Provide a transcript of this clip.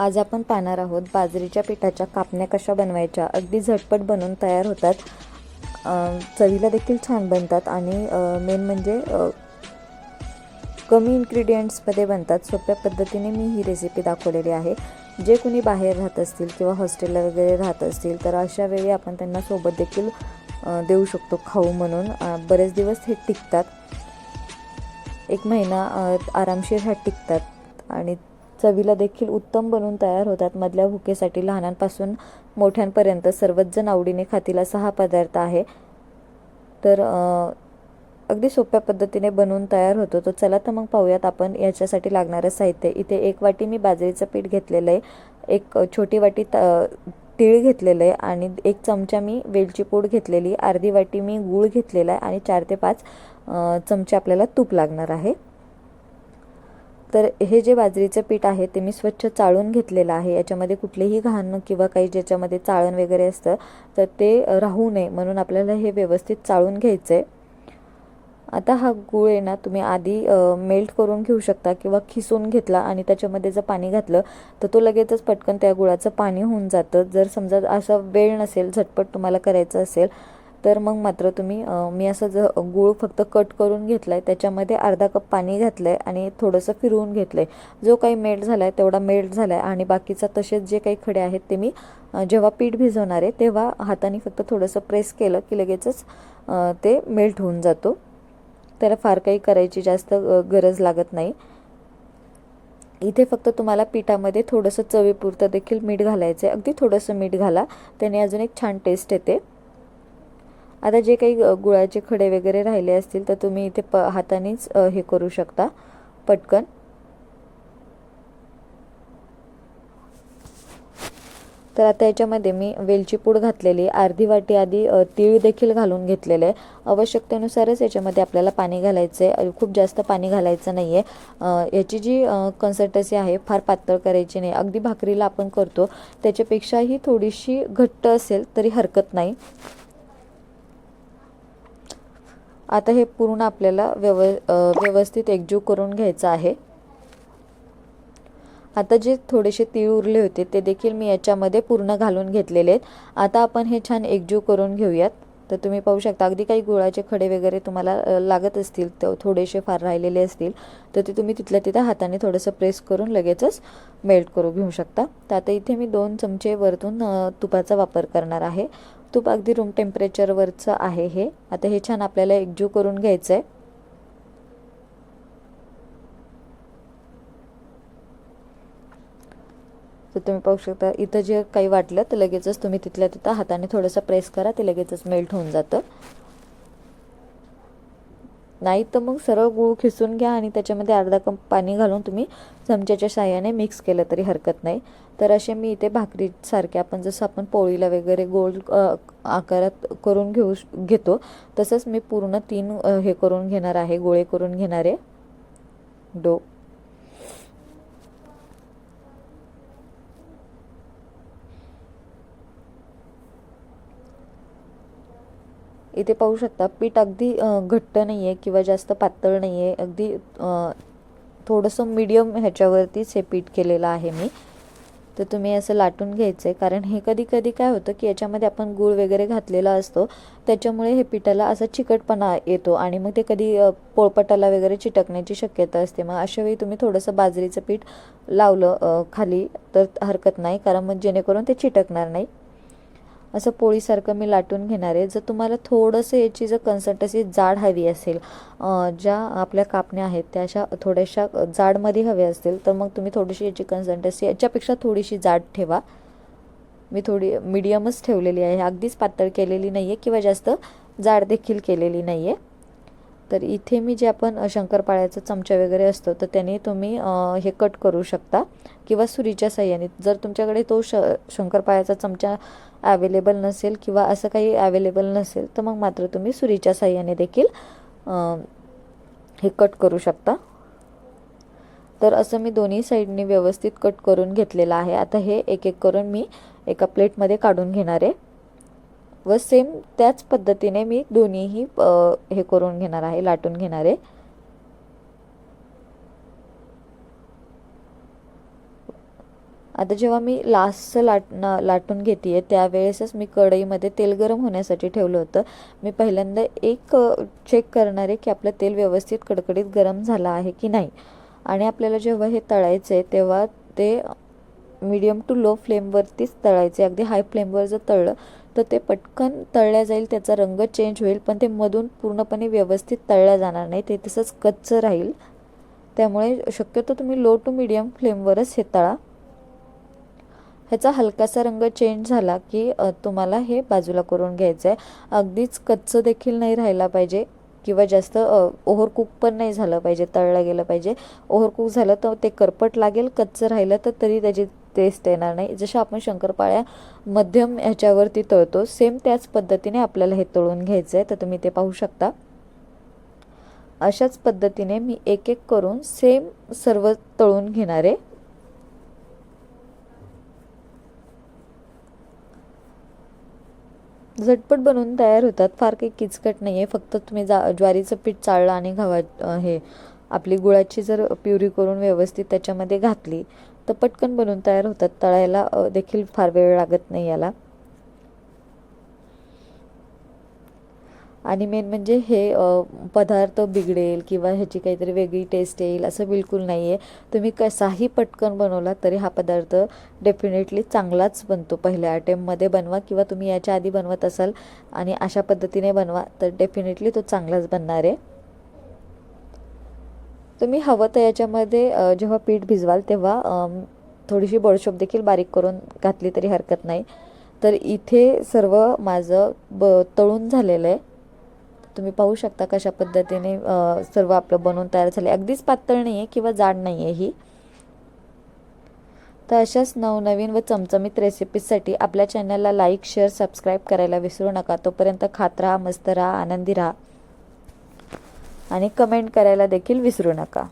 आज आपण पाहणार आहोत बाजरीच्या पिठाच्या कापण्या कशा बनवायच्या? अगदी झटपट बनवून तयार होतात. चवीला देखील छान बनतात आणि मेन म्हणजे कमी इन्ग्रेडियंट्समध्ये बनतात. सोप्या पद्धतीने मी ही रेसिपी दाखवलेली आहे. जे कोणी बाहेर राहत असतील किंवा हॉस्टेलला वगैरे राहत असतील तर अशा वेळी आपण त्यांना सोबत देखील देऊ शकतो खाऊ म्हणून. बरेच दिवस हे टिकतात. एक महिना आरामशीर ह्या टिकतात आणि चवीला देखील उत्तम बनून तयार होतात. मधल्या भुकेसाठी लहानांपासून मोठ्यांपर्यंत सर्वच जण आवडीने खातील असा हा पदार्थ आहे. तर अगदी सोप्या पद्धतीने बनवून तयार होतो तर चला तर मग पाहूयात आपण याच्यासाठी लागणारं साहित्य. इथे एक वाटी मी बाजरीचं पीठ घेतलेलं आहे. एक छोटी वाटी त तीळ घेतलेलं आहे आणि एक चमचा मी वेलची पूड घेतलेली. अर्धी वाटी मी गूळ घेतलेला आहे आणि चार ते पाच चमचे आपल्याला तूप लागणार आहे. तर हे जे बाजरीचं पीठ आहे ते मी स्वच्छ चाळून घेतलेलं आहे. याच्यामध्ये कुठलेही घाण किंवा काही ज्याच्यामध्ये चाळण वगैरे असतं तर ते राहू नये म्हणून आपल्याला हे व्यवस्थित चाळून घ्यायचं आहे आता हा गूळ आहे ना तुम्ही आधी मेल्ट करून घेऊ शकता किंवा खिसून घेतला आणि त्याच्यामध्ये जर पाणी घातलं तर तो लगेचच पटकन त्या गुळाचं पाणी होऊन जातं. जर समजा असं वेळ नसेल झटपट तुम्हाला करायचं असेल तर मग मात्र तुम्ही मी असं ज गूळ फक्त कट करून घेतला आहे त्याच्यामध्ये अर्धा कप पाणी घातलं आहे आणि थोडंसं फिरवून घेतलं आहे जो काही मेल्ट झाला आहे तेवढा मेल्ट झाला आहे आणि बाकीचा तसेच जे काही खडे आहेत ते मी जेव्हा पीठ भिजवणार आहे तेव्हा हाताने फक्त थोडंसं प्रेस केलं की लगेचच ते मेल्ट होऊन जातो. त्याला फार काही करायची जास्त गरज लागत नाही. इथे फक्त तुम्हाला पिठामध्ये थोडंसं चवीपुरतं देखील मीठ घालायचं आहे अगदी थोडंसं मीठ घाला. त्याने अजून एक छान टेस्ट येते. आता जे काही गुळाचे खडे वगैरे राहिले असतील तर तुम्ही इथे प हातानेच हे करू शकता. पटकन. तर आता याच्यामध्ये मी वेलची पूड घातलेली अर्धी वाटी आधी तीळ देखील घालून घेतलेले आहे. आवश्यकतेनुसारच याच्यामध्ये आपल्याला पाणी घालायचं आहे खूप जास्त पाणी घालायचं नाही आहे याची जी कन्सिस्टन्सी आहे फार पातळ करायची नाही. अगदी भाकरीला आपण करतो. त्याच्यापेक्षाही थोडीशी घट्ट असेल तरी हरकत नाही. आता हे पूर्ण आपल्याला व्यव व्यवस्थित एकजीव करून घ्यायचं आहे. आता जे थोडेसे तीळ उरले होते ते देखील मी याच्यामध्ये पूर्ण घालून घेतलेले आहेत. आता आपण हे छान एकजीव करून घेऊयात. तर तुम्ही पाहू शकता अगदी काही गुळाचे खडे वगैरे तुम्हाला लागत असतील तर थोडेसे फार राहिलेले असतील तर ते तुम्ही तिथल्या तिथं हाताने थोडंसं प्रेस करून लगेचच मेल्ट करू घेऊ शकता. तर आता इथे मी दोन चमचे वरतून तुपाचा वापर करणार आहे. तूप अगदी रूम टेम्परेचरवरचं आहे हे. आता हे छान आपल्याला एकजीव करून घ्यायचं आहे तर तुम्ही पाहू शकता इथं जे काही वाटलं तर लगेचच तुम्ही तिथल्या तिथं हाताने थोडंसं प्रेस करा ते लगेचच मेल्ट होऊन जातं. नाही तर मग सरळ गूळ खिसून घ्या आणि त्याच्यामध्ये अर्धा कप पाणी घालून तुम्ही चमच्याच्या साह्याने मिक्स केलं तरी हरकत नाही. तर असे मी इथे भाकरीसारखे आपण जसं आपण पोळीला वगैरे गोल आकारात करून घेऊ श- घेतो तसंच मी पूर्ण तीन हे करून घेणार आहे गोळे करून घेणार आहे. डो इथे पाहू शकता पीठ अगदी घट्ट नाही आहे किंवा जास्त पातळ नाही आहे अगदी थोडंसं मीडियम ह्याच्यावरतीच हे पीठ केलेलं आहे मी. तर तुम्ही असं लाटून घ्यायचं आहे कारण हे कधी कधी काय होतं की याच्यामध्ये आपण गूळ वगैरे घातलेला असतो त्याच्यामुळे हे पिठाला असा चिकटपणा येतो आणि मग ते कधी पोळपटाला वगैरे चिटकण्याची शक्यता असते. मग अशा वेळी तुम्ही थोडंसं बाजरीचं पीठ लावलं खाली तर हरकत नाही. कारण मग जेणेकरून ते चिटकणार नाही. असं पोळीसारखं मी लाटून घेणार आहे. जर तुम्हाला थोडंसं याची जर कन्सल्टन्सी जाड हवी असेल ज्या आपल्या कापण्या आहेत त्या अशा थोड्याशा जाडमध्ये हव्या असतील तर मग तुम्ही थोडीशी याची कन्सल्टन्सी याच्यापेक्षा थोडीशी जाड ठेवा. मी थोडी मीडियमच ठेवलेली आहे. अगदीच पातळ केलेली नाही आहे किंवा जास्त जाड देखील केलेली नाही आहे तर इथे मी जे आपण शंकरपाळ्याचा चमचा वगैरे असतो तर त्याने तुम्ही हे कट करू शकता किंवा सुरीच्या साह्याने. जर तुमच्याकडे तो श शंकरपाळ्याचा चमचा ॲवेलेबल नसेल किंवा असं काही ॲवेलेबल नसेल तर मग मात्र तुम्ही सुरीच्या साह्याने देखील हे कट करू शकता. तर असं मी दोन्ही साईडनी व्यवस्थित कट करून घेतलेलं आहे. आता हे एक एक करून मी एका प्लेटमध्ये काढून घेणार आहे. व सेम त्याच पद्धतीने मी दोन्हीही हे करून घेणार आहे लाटून घेणार आहे. आता जेव्हा मी लास्टचं लाट लाटून घेते आहे त्यावेळेसच मी कढईमध्ये तेल गरम होण्यासाठी ठेवलं होतं. मी पहिल्यांदा एक चेक करणार आहे की आपलं तेल व्यवस्थित कडकडीत गरम झालं आहे की नाही. आणि आपल्याला जेव्हा हे तळायचं आहे तेव्हा ते मीडियम टू लो फ्लेमवरतीच तळायचे अगदी हाय फ्लेमवर जर तळलं तर ते पटकन तळल्या जाईल त्याचा रंग चेंज होईल पण ते मधून पूर्णपणे व्यवस्थित तळल्या जाणार नाही ते तसंच कच्चं राहील. त्यामुळे शक्यतो तुम्ही लो टू मीडियम फ्लेमवरच हे तळा. ह्याचा हलकासा रंग चेंज झाला की तुम्हाला हे बाजूला करून घ्यायचं आहे अगदीच कच्चं देखील नाही राहायला पाहिजे किंवा जास्त ओव्हर कुक पण नाही झालं पाहिजे तळलं गेलं पाहिजे. ओव्हर कुक झालं तर ते करपट लागेल कच्चं राहिलं तर तरी त्याची टेस्ट येणार नाही. जशा आपण शंकरपाळ्या मध्यम ह्याच्यावरती तळतो सेम त्याच पद्धतीने आपल्याला हे तळून घ्यायचं आहे तर तुम्ही ते पाहू शकता. अशाच पद्धतीने मी एक एक करून सेम सर्व तळून घेणार आहे. झटपट बनवून तयार होतात. फार काही किचकट नाही आहे फक्त तुम्ही जा ज्वारीचं पीठ चाळलं आणि गव्हा हे आपली गुळाची जर प्युरी करून व्यवस्थित त्याच्यामध्ये घातली तर पटकन बनवून तयार होतात. तळायला देखील फार वेळ लागत नाही याला. आणि मेन म्हणजे हे पदार्थ बिघडेल किंवा ह्याची काहीतरी वेगळी टेस्ट येईल असं बिलकुल नाही आहे तुम्ही कसाही पटकन बनवला तरी हा पदार्थ डेफिनेटली चांगलाच बनतो. पहिल्या अटेम्पमध्ये बनवा किंवा तुम्ही याच्या आधी बनवत असाल आणि अशा पद्धतीने बनवा तर डेफिनेटली तो चांगलाच बनणार आहे. तुम्ही हवं तर याच्यामध्ये जेव्हा पीठ भिजवाल तेव्हा थोडीशी बडशोप देखील बारीक करून घातली तरी हरकत नाही. तर इथे सर्व माझं ब तळून झालेलं आहे तुम्ही पाहू शकता कशा पद्धतीने सर्व आपलं बनवून तयार झाले अगदीच पातळ नाही आहे किंवा जाड नाही आहे ही. तर अशाच नवनवीन व चमचमीत रेसिपीजसाठी आपल्या चॅनलला लाईक शेअर सबस्क्राईब करायला विसरू नका. तोपर्यंत खात राहा मस्त राहा आनंदी राहा. आणि कमेंट करायला देखील विसरू नका.